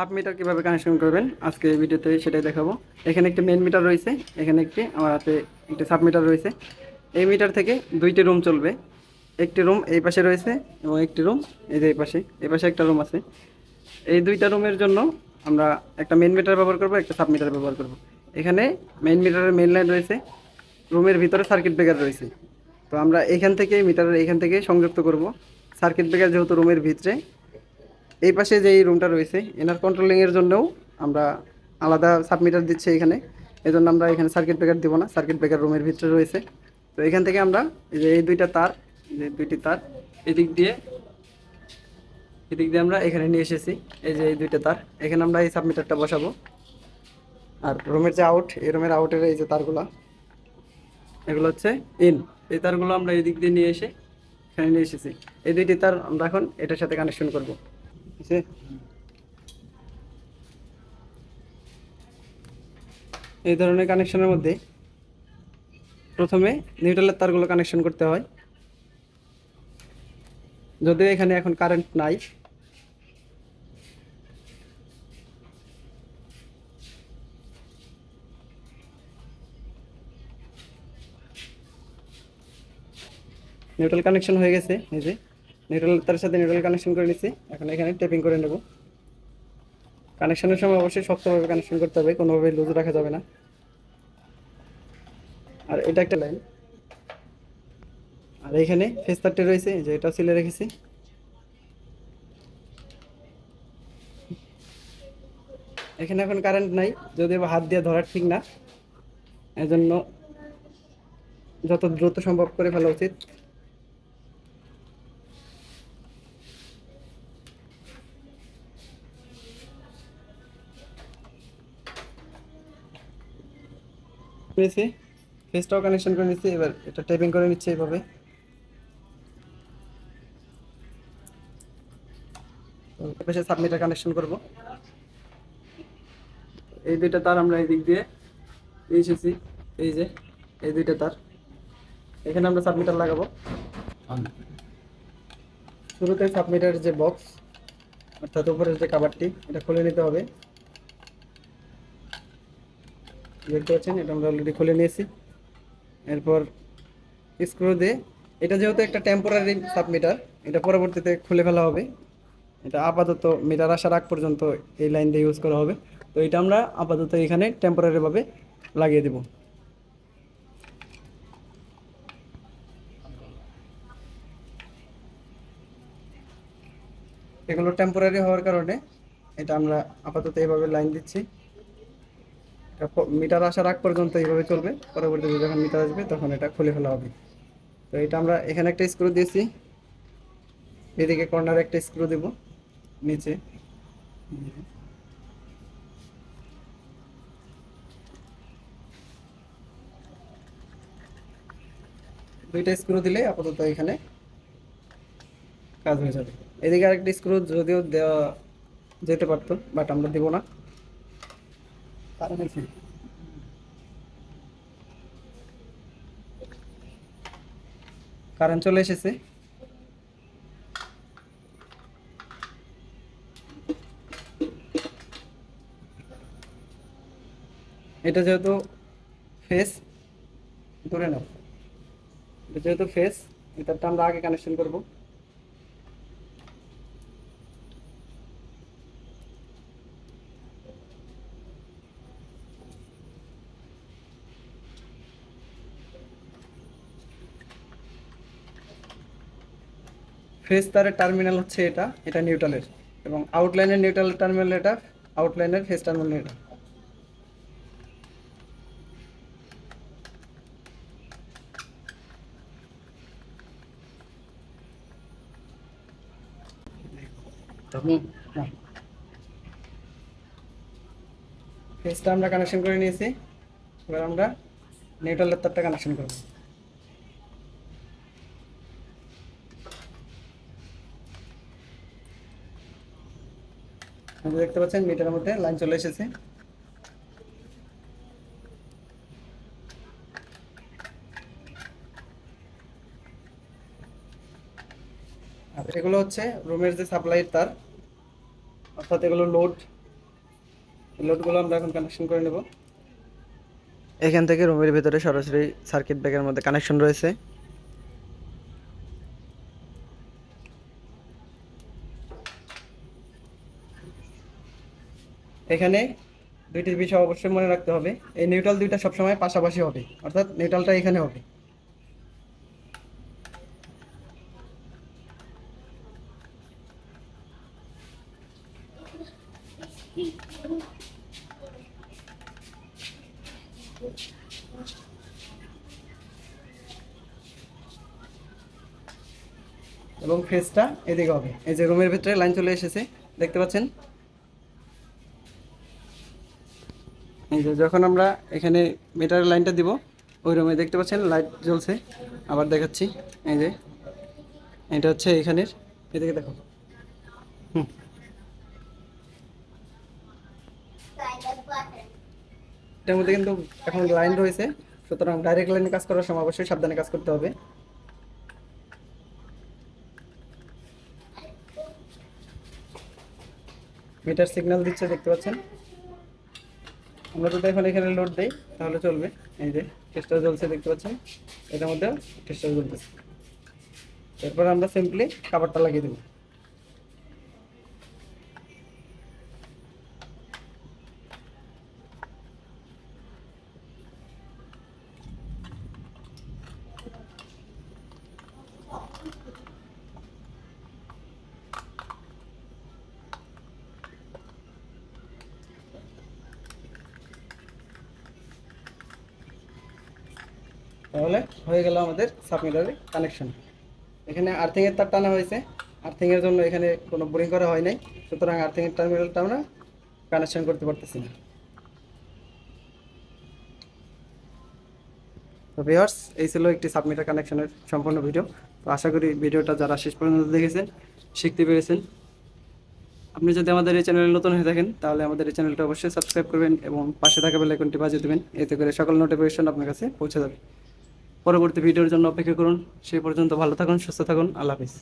Sub meter কীভাবে connection করবেন? আজকে এই ভিডিওতে সেটাই দেখাবো। এখানে একটি মেন মিটার রয়েছে, এখানে একটি, আমার হাতে একটি সাব মিটার রয়েছে। এই মিটার থেকে দুইটি রুম চলবে। একটি রুম এই পাশে রয়েছে এবং একটি রুম এই যে এই পাশে এই পাশে একটা রুম আছে। এই দুইটা রুমের জন্য আমরা একটা মেন মিটার ব্যবহার করব, একটা সাব মিটার ব্যবহার করব। এখানে মেন মিটারের মেন লাইন রয়েছে রুমের ভিতরে সার্কিট ব্রেকার রয়েছে। তো আমরা এখান থেকে মিটারের এখান থেকে সংযুক্ত করব। সার্কিট ব্রেকার যেহেতু রুমের ভিতরে এই পাশে যে এই রুমটা রয়েছে, এনার কন্ট্রোলিংয়ের জন্যও আমরা আলাদা সাবমিটার দিচ্ছি এখানে। এই জন্য আমরা এখানে সার্কিট ব্রেকার দিব না সার্কিট ব্রেকার রুমের ভিতরে রয়েছে। তো এখান থেকে আমরা যে এই দুইটা তার যে দুইটি তার, এদিক দিয়ে এদিক দিয়ে আমরা এখানে নিয়ে এসেছি। এই যে এই দুইটা তার, এখানে আমরা এই সাবমিটারটা বসাবো। আর রুমের যে আউট এই রুমের আউটের এই যে তারগুলো, এগুলো হচ্ছে ইন এই তারগুলো আমরা এদিক দিয়ে নিয়ে এসে এখানে নিয়ে এসেছি। এই দুইটি তার আমরা এখন এটার সাথে কানেকশন করব। আছে এই ধরনের কানেকশনের মধ্যে প্রথমে নিউট্রালের তারগুলো কানেকশন করতে হয়। যদিও এখানে এখন কারেন্ট নাই। নিউট্রাল কানেকশন হয়ে গেছে, এই যে। নিউট্রাল তার সাথে নিউট্রাল কানেকশন করে নিচ্ছি এখন এখানে টেপিং করে নেব। কানেকশনের সময় অবশ্যই শক্তভাবে কানেকশন করতে হবে কোনোভাবে লুজ রাখা যাবে না। আর এটা একটা লাইন আর এখানে ফেস তারটি রয়েছে যে এটা সিলে রেখেছি। এখানে এখন কারেন্ট নাই যদি হাত দিয়ে ধরার ঠিক না। এজন্য যত দ্রুত সম্ভব করে ফেলা উচিত। নিয়েছি ফেসটাও কানেকশন করে নিচ্ছি এবার এটা টাইপিং করে নিচ্ছে এইভাবে। সাবমিটার কানেকশন করব। এই দুইটা তার আমরা এই দিক দিয়ে এসেছি এই যে, এই দুইটা তার। এখানে আমরা সাবমিটার লাগাবো। শুরুতে সাবমিটার যে বক্স অর্থাৎ উপরের যে কাভারটি এটা খুলে নিতে হবে। দেখতে পাচ্ছেন এটা আমরা অলরেডি খুলে নিয়েছি। এরপর স্ক্রু দিয়ে, এটা যেহেতু একটা টেম্পোরারি সাবমিটার এটা পরবর্তীতে খুলে ফেলা হবে। এটা আপাতত মিটার আসার আগ পর্যন্ত এই লাইন দিয়ে ইউজ করা হবে। তো এটা আমরা আপাতত এখানে টেম্পোরারিভাবে লাগিয়ে দেব। এগুলো টেম্পোরারি হওয়ার কারণে এটা আমরা আপাতত এইভাবে লাইন দিচ্ছি। মিটার আসার আগ পর্যন্ত এইভাবে চলবে। পরবর্তীতে যখন মিটার আসবে, তখন এটা খুলে ফেলা হবে। তো এটা আমরা এখানে একটা স্ক্রু দিয়েছি। এদিকে কর্নারে একটা স্ক্রু দেব, নিচে। দুইটা স্ক্রু দিলে আপাতত এখানে কাজ হয়ে যাবে। এদিকে আরেকটা স্ক্রু যদিও দেওয়া যেতে পারতো বাট আমরা দেবো না। কারণ এখানে কারেন্ট চলে এসেছে এটা যেহেতু ফেস ধরে নাও এটা যেহেতু ফেস এটারটা আমরা আগে কানেকশন করব ফেস তারের টার্মিনাল হচ্ছে এটা এটা নিউট্রালের। এবং আউটলাইনের নিউট্রাল টার্মিনাল এটা আউটলাইনের ফেস টার্মিনাল এটা। ফেসটা আমরা কানেকশন করে নিয়েছি। এবার আমরা নিউট্রালের তারটা কানেকশন করব। দেখতে পাচ্ছেন মিটারের মধ্যে লাইন চলে এসেছে। আর এগুলো হচ্ছে রুমের যে সাপ্লাইয়ের তার, অর্থাৎ এগুলো লোড। লোডগুলো আমরা এখন কানেকশন করে নেব। এখান থেকে রুমের ভিতরে সরাসরি সার্কিট ব্রেকারের মধ্যে কানেকশন রয়েছে। এখানে দুইটি বিষয় অবশ্যই মনে রাখতে হবে। এই নিউট্রাল দুইটা সবসময় পাশাপাশি হবে, অর্থাৎ নিউট্রালটা এখানে হবে। এবং ফেসটা এদিকে হবে। এই যে রুমের ভিতরে লাইন চলে এসেছে, দেখতে পাচ্ছেন? যে যখন আমরা এখানে মিটারের লাইনটা দিব, ওই রুমে দেখতে পাচ্ছেন লাইট জ্বলছে। আবার দেখাচ্ছি, এই যে, এটা হচ্ছে এখানের, এদিকে দেখো। হুম। এটার মধ্যে কিন্তু এখন লাইন রয়েছে, সুতরাং ডাইরেক্ট লাইনে কাজ করার সময় অবশ্যই সাবধানে কাজ করতে হবে। মিটার সিগন্যাল দিচ্ছে, দেখতে পাচ্ছেন? আমরা যদি এখন এখানে লোড দেই, তাহলে চলবে। এই যে টেস্টার জ্বলছে, দেখতে পাচ্ছেন? এটার মধ্যেও টেস্টার জ্বলতেছে। এরপর আমরা সিম্পলি কাভারটা লাগিয়ে দেবো। তাহলে হয়ে গেল আমাদের সাবমিটারের কানেকশন এখানে আর্থিংয়ের তার টানা হয়েছে। আর্থিংয়ের জন্য এখানে কোনো বোরিং করা হয় নাই। সুতরাং আর্থিংয়ের টার্মিনালটা আমরা কানেকশন করতে পারতেছি না। তো ভিউয়ার্স এই ছিল একটি সাবমিটার কানেকশনের সম্পূর্ণ ভিডিও তো আশা করি ভিডিওটা যারা শেষ পর্যন্ত দেখেছেন, শিখতে পেরেছেন। আপনি যদি আমাদের এই চ্যানেলে নতুন হয়ে থাকেন, তাহলে আমাদের এই চ্যানেলটা অবশ্যই সাবস্ক্রাইব করবেন এবং পাশে থাকা বেল আইকনটি বাজিয়ে দেবেন। এতে করে সকল নোটিফিকেশন আপনার কাছে পৌঁছে যাবে। পরবর্তী ভিডিওর জন্য অপেক্ষা করুন। সেই পর্যন্ত ভালো থাকুন সুস্থ থাকুন। আল্লাহ হাফিজ।